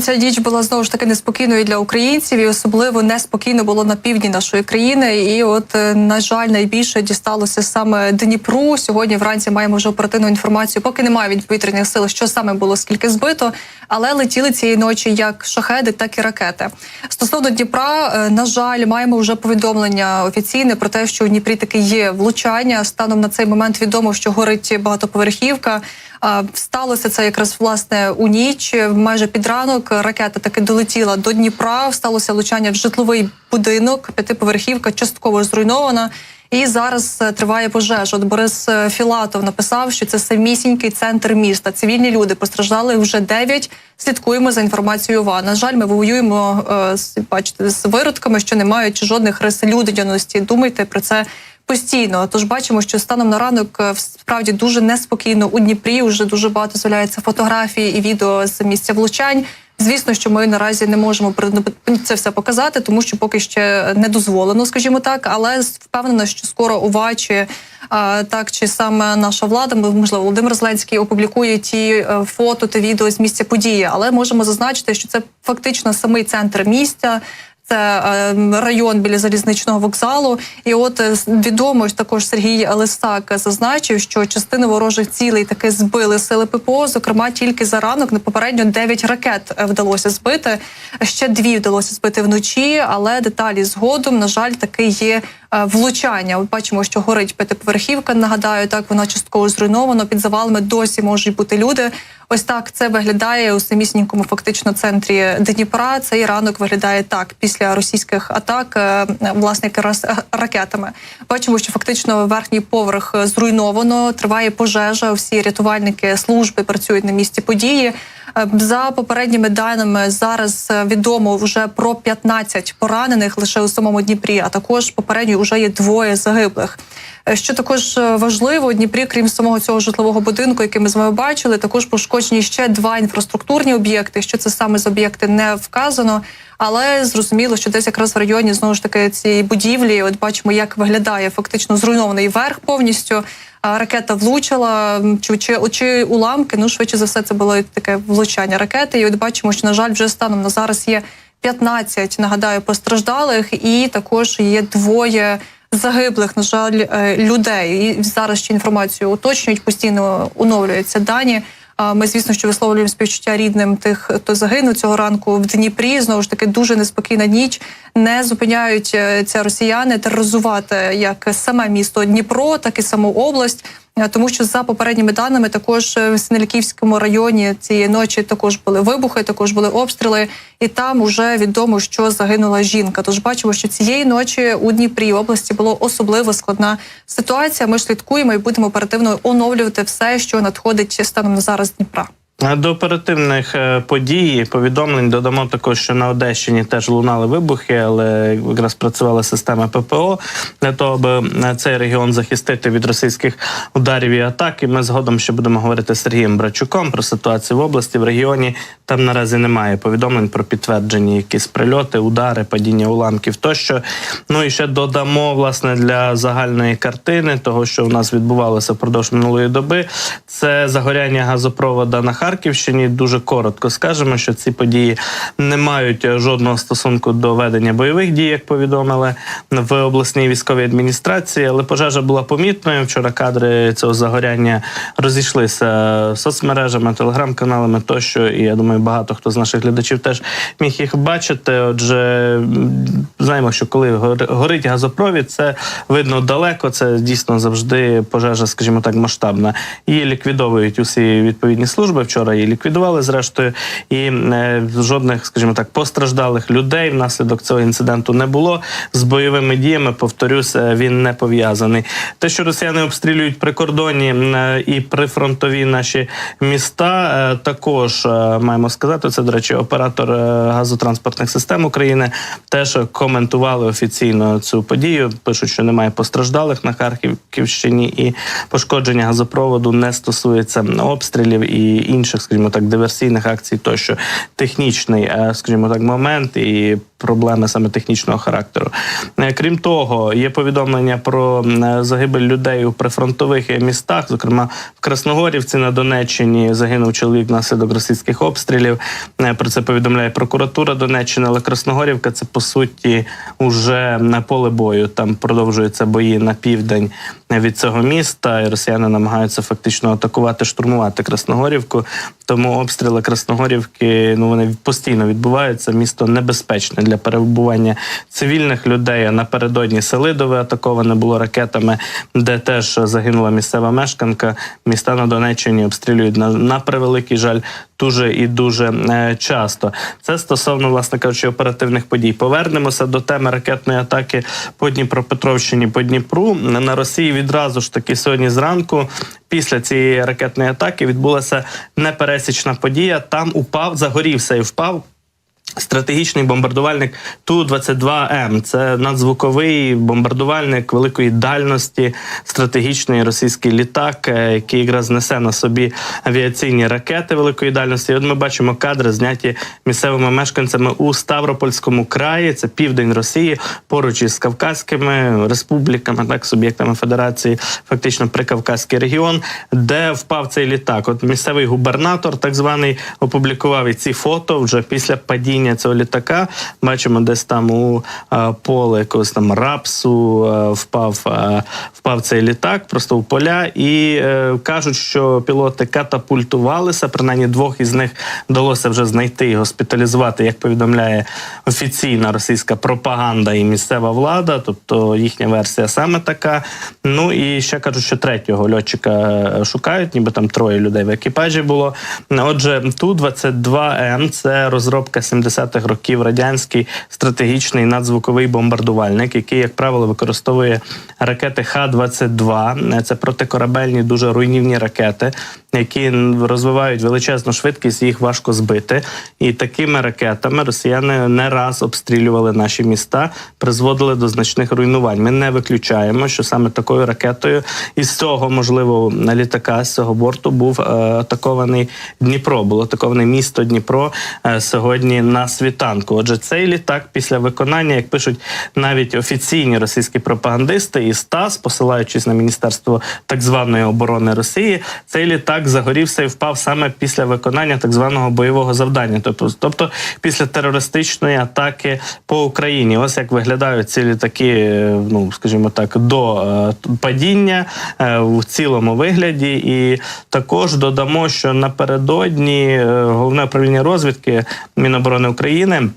Ця ніч була знову ж таки неспокійною для українців, і особливо неспокійно було на півдні нашої країни. І, от, е, на жаль, найбільше дісталося саме Дніпру. Сьогодні вранці маємо вже оперативну інформацію. Поки немає від повітряних сил, що саме було скільки збито, але летіли цієї ночі як шахеди, так і ракети. Стосовно Дніпра, е, на жаль, маємо вже повідомлення офіційне про те, що у Дніпрі таки є влучання. Станом на цей момент відомо, що горить багатоповерхівка. Сталося це якраз власне у ніч. Майже під ранок ракета таки долетіла до Дніпра. Сталося влучання в житловий будинок, п'ятиповерхівка частково зруйнована. І зараз е, триває пожежа. От Борис е, Філатов написав, що це самісінький центр міста. Цивільні люди постраждали вже дев'ять. Слідкуємо за інформацією. ОВА. На жаль, ми воюємо е, бачите з виродками, що не мають жодних рис людяності. Думайте про це постійно. Тож бачимо, що станом на ранок е, справді дуже неспокійно у Дніпрі. Уже дуже багато з'являється фотографій і відео з місця влучань. Звісно, що ми наразі не можемо це все показати, тому що поки ще не дозволено, скажімо так. Але впевнена, що скоро ОВА чи так чи саме наша влада, можливо, Володимир Зеленський опублікує ті е, фото та відео з місця події. Але можемо зазначити, що це фактично самий центр місця. Це е, район біля залізничного вокзалу, і от е, відомо також Сергій Лисак зазначив, що частини ворожих цілей таки збили сили ППО. Зокрема, тільки за ранок на попередньо 9 ракет е, вдалося збити. Ще дві вдалося збити вночі, але деталі згодом на жаль таки є влучання. От бачимо, що горить п'ятиповерхівка. Нагадаю, так вона частково зруйнована. Під завалами досі можуть бути люди. Ось так це виглядає у самісінькому фактично центрі Дніпра. Цей ранок виглядає так після російських атак, е, власне якраз ракетами. Бачимо, що фактично верхній поверх зруйновано. Триває пожежа. Всі рятувальники служби працюють на місці події. Е, за попередніми даними зараз відомо вже про 15 поранених лише у самому Дніпрі. А також попередньо вже є двоє загиблих. Е, що також е, важливо Дніпрі, крім самого цього житлового будинку, який ми з вами бачили, також пошкоджені ще два інфраструктурні об'єкти. Що це саме з об'єкти не вказано, але зрозуміло, що десь якраз в районі знову ж таки цієї будівлі. От бачимо, як виглядає фактично зруйнований верх повністю. Ракета влучила чи, чи чи уламки. Ну швидше за все, це було таке влучання ракети. І от бачимо, що на жаль, вже станом на зараз є 15, нагадаю, постраждалих, і також є двоє загиблих, на жаль, е, людей. І зараз ще інформацію уточнюють, постійно оновлюються дані. Ми, звісно, що висловлюємо співчуття рідним тих, хто загинув цього ранку в Дніпрі. Знову ж таки, дуже неспокійна ніч. Не зупиняють ця росіяни тероризувати як саме місто Дніпро, так і саму область. Е, тому що за попередніми даними також в Синельківському районі цієї ночі також були вибухи, також були обстріли, і там вже відомо, що загинула жінка. Тож бачимо, що цієї ночі у Дніпрі області було особливо складна ситуація. Ми слідкуємо і будемо оперативно оновлювати все, що надходить станом на зараз Дніпра. До оперативних е, подій повідомлень додамо також, що на Одещині теж лунали вибухи, але якраз працювала система ППО для того, аби е, цей регіон захистити від російських ударів і атак. І Ми згодом ще будемо говорити з Сергієм Брачуком про ситуацію в області в регіоні. Там наразі немає повідомлень про підтверджені якісь прильоти, удари, падіння уламків. Тощо ну і ще додамо власне для загальної картини того, що у нас відбувалося впродовж минулої доби. Це загоряння газопровода на Харківщині. Дуже коротко скажемо, що ці події не мають жодного стосунку до ведення бойових дій, як повідомили в обласній військовій адміністрації. Але пожежа була помітною. Вчора кадри цього загоряння розійшлися соцмережами, телеграм-каналами тощо. І я думаю, багато хто з наших глядачів теж міг їх бачити. Отже, знаємо, що коли горить газопровід, це видно далеко. Це дійсно завжди пожежа, скажімо так, масштабна. Її ліквідовують усі відповідні служби вчора її ліквідували зрештою, і е, жодних, скажімо так, постраждалих людей внаслідок цього інциденту не було. З бойовими діями, повторюсь, е, він не пов'язаний. Те, що росіяни обстрілюють прикордонні е, і прифронтові наші міста, також маємо сказати, це до речі, оператор газотранспортних систем України теж коментували офіційно цю подію. Пишуть, що немає постраждалих на Харківщині, і пошкодження газопроводу не стосується обстрілів і інших, скажімо так, диверсійних акцій, тощо. Технічний, е, скажімо так, момент і проблеми саме технічного характеру. Е, Крім того, є повідомлення про загибель людей у прифронтових містах, зокрема в Красногорівці на Донеччині загинув чоловік внаслідок російських обстрілів. Е, Про це повідомляє прокуратура Донеччини, але Красногорівка це по суті уже на поле бою. Там продовжуються бої на південь від цього міста, і росіяни намагаються фактично атакувати, штурмувати Красногорівку. Тому обстріли Красногорівки ну вони постійно відбуваються. Місто небезпечне для перебування цивільних людей. Напередодні Селидове атаковане було ракетами, де теж загинула місцева мешканка. Міста на Донеччині обстрілюють на, на превеликий жаль дуже і дуже е, часто. Це стосовно, власне кажучи, оперативних подій. Повернемося до теми ракетної атаки по Дніпропетровщині по Дніпру. На Росії відразу ж таки сьогодні зранку. Після цієї ракетної атаки відбулася непересічна подія. Там упав, загорівся і впав Стратегічний бомбардувальник Ту-22М. Це надзвуковий бомбардувальник великої дальності, стратегічний російський літак, е, який якраз несе на собі авіаційні ракети великої дальності. І от ми бачимо кадри, зняті місцевими мешканцями у Ставропольському краї. Це південь Росії, поруч із Кавказькими республіками, так суб'єктами Федерації, фактично прикавказький регіон, де впав цей літак. От місцевий губернатор, так званий, опублікував і ці фото вже після падіння цього літака. Бачимо, десь там у е, поле якогось там рапсу е, впав, е, впав цей літак, просто у поля, і кажуть, що пілоти катапультувалися. Принаймні двох із них вдалося вже знайти і госпіталізувати, як повідомляє офіційна російська пропаганда і місцева влада, тобто їхня версія саме така. Ну і ще кажуть, що третього льотчика шукають, ніби там троє людей в екіпажі було. Отже, Ту-22М це розробка 70-х років радянський стратегічний надзвуковий бомбардувальник, який, як правило, використовує ракети Х-22. Це протикорабельні дуже руйнівні ракети, які розвивають величезну швидкість, їх важко збити. І такими ракетами росіяни не раз обстрілювали наші міста, призводили до значних руйнувань. Ми не виключаємо, що саме такою ракетою із цього можливо літака з цього борту був е, атакований Дніпро. Було атаковане місто Дніпро е, сьогодні на світанку. Отже, цей літак після виконання, як пишуть навіть офіційні російські пропагандисти і СТАС, посилаючись на міністерство так званої оборони Росії, цей літак загорівся і впав саме після виконання так званого бойового завдання, тобто, тобто після терористичної атаки по Україні. Ось як виглядають ці літаки, е, ну скажімо так, до е, падіння е, в цілому вигляді. І також додамо, що напередодні головне управління розвідки Міноборони України.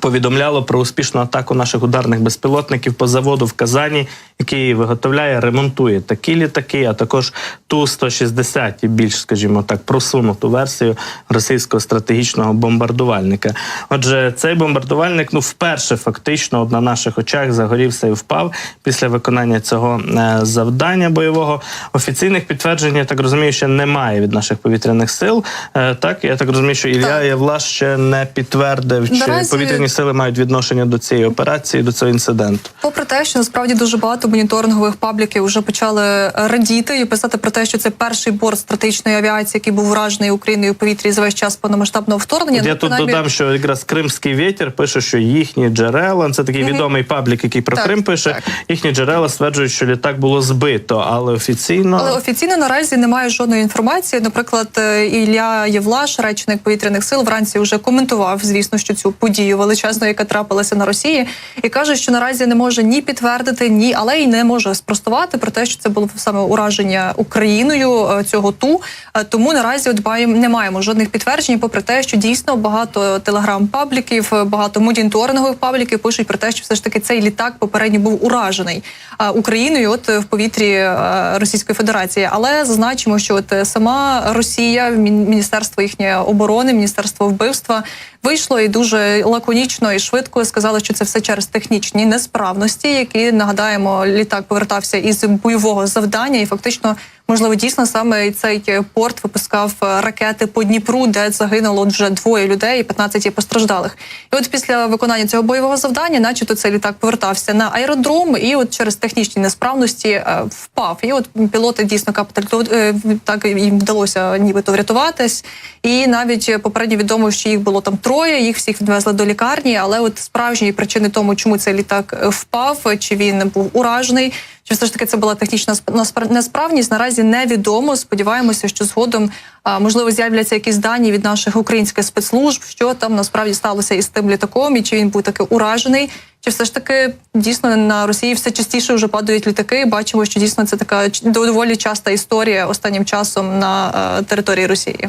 Повідомляло про успішну атаку наших ударних безпілотників по заводу в Казані, який виготовляє, ремонтує такі літаки, а також Ту-160 і більш, скажімо так, просунуту версію російського стратегічного бомбардувальника. Отже, цей бомбардувальник ну вперше фактично на наших очах загорівся і впав після виконання цього е, завдання бойового. Офіційних підтверджень, я так розумію, ще немає від наших повітряних сил. Е, так, я так розумію, що Ілля Так. Ще не підтвердив, чи Наразі- повітряні сили мають відношення до цієї операції, до цього інциденту. Попри те, що насправді дуже багато моніторингових пабліків вже почали радіти і писати про те, що це перший борт стратегічної авіації, який був вражений Україною у повітрі за весь час повномасштабного вторгнення. От я Ну, тут принаймні- додам, що якраз Кримський вітер пише, що їхні джерела це такий Мгм. відомий паблік, який про Так, Крим пише. так. Їхні джерела стверджують, що літак було збито, але офіційно Але офіційно наразі немає жодної інформації. Наприклад, е, Ілля Євлаш, речник повітряних сил, вранці вже коментував, звісно, що цю подію величезну, яка трапилася на Росії, і каже, що наразі не може ні підтвердити, ні, але й не може спростувати про те, що це було саме ураження Україною е, цього ту. Е, Тому наразі от не маємо жодних підтверджень, попри те, що дійсно багато телеграм-пабліків, е, багато моніторингових пабліків пишуть про те, що все ж таки цей літак попередньо був уражений Україною, от в повітрі Російської Федерації. Але зазначимо, що от сама Росія, Мін- міністерство їхньої оборони, міністерство вбивства вийшло і дуже лаконічно і швидко сказали, що це все через технічні несправності, які нагадаємо, літак повертався із бойового завдання, і фактично можливо дійсно саме цей порт випускав е, ракети по Дніпру, де загинуло вже двоє людей, і 15 є постраждалих. І от після виконання цього бойового завдання, начебто, цей літак повертався на аеродром, і от через технічні несправності е, впав. І от пілоти дійсно капіталізу- е, так їм вдалося нібито врятуватись. І навіть попередньо відомо, що їх було там троє. Їх всіх відвезли до лікарні. Але от справжньої причини тому, чому цей літак впав, чи він був уражений, чи все ж таки це була технічна сп- несправність, наразі невідомо. Сподіваємося, що згодом можливо з'являться якісь дані від наших українських спецслужб, що там насправді сталося із тим літаком, і чи він був таки уражений. Чи все ж таки дійсно на Росії все частіше вже падають літаки? Бачимо, що дійсно це така доволі часта історія останнім часом на території Росії.